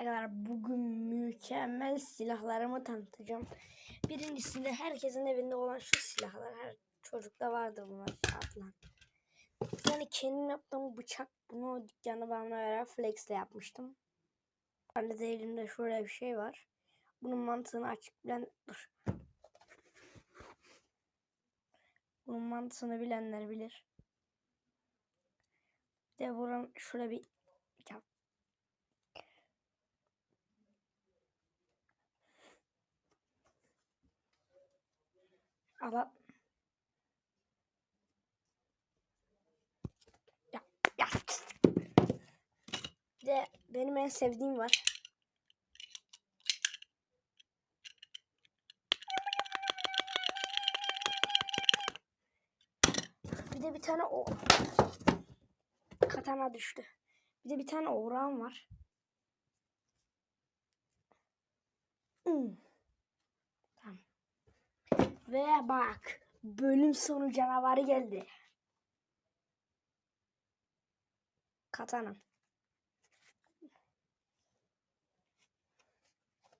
Arkadaşlar bugün mükemmel silahlarımı tanıtacağım. Birincisinde herkesin evinde olan şu silahlar. Her çocukta vardır bunlar atlan. Yani kendim yaptığım bıçak bunu dükkanda bana veren flexle yapmıştım. Ben de elimde şöyle bir şey var. Bunun mantığını açık bilen... Dur. Bunun mantığını bilenler bilir. Bir de buranın şöyle bir ya Ala ya, ya. Bir de benim en sevdiğim var. Bir de bir tane o katana düştü. Bir de bir tane oğran var. Hmm. Ve bak bölüm sonu canavarı geldi. Katana.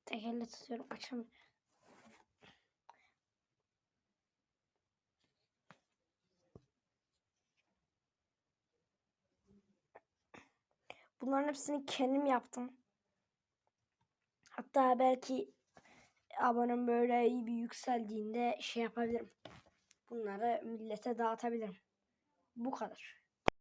Tek elle tutuyorum açamıyorum. Bunların hepsini kendim yaptım. Hatta belki abonem böyle iyi bir yükseldiğinde şey yapabilirim. Bunları millete dağıtabilirim. Bu kadar.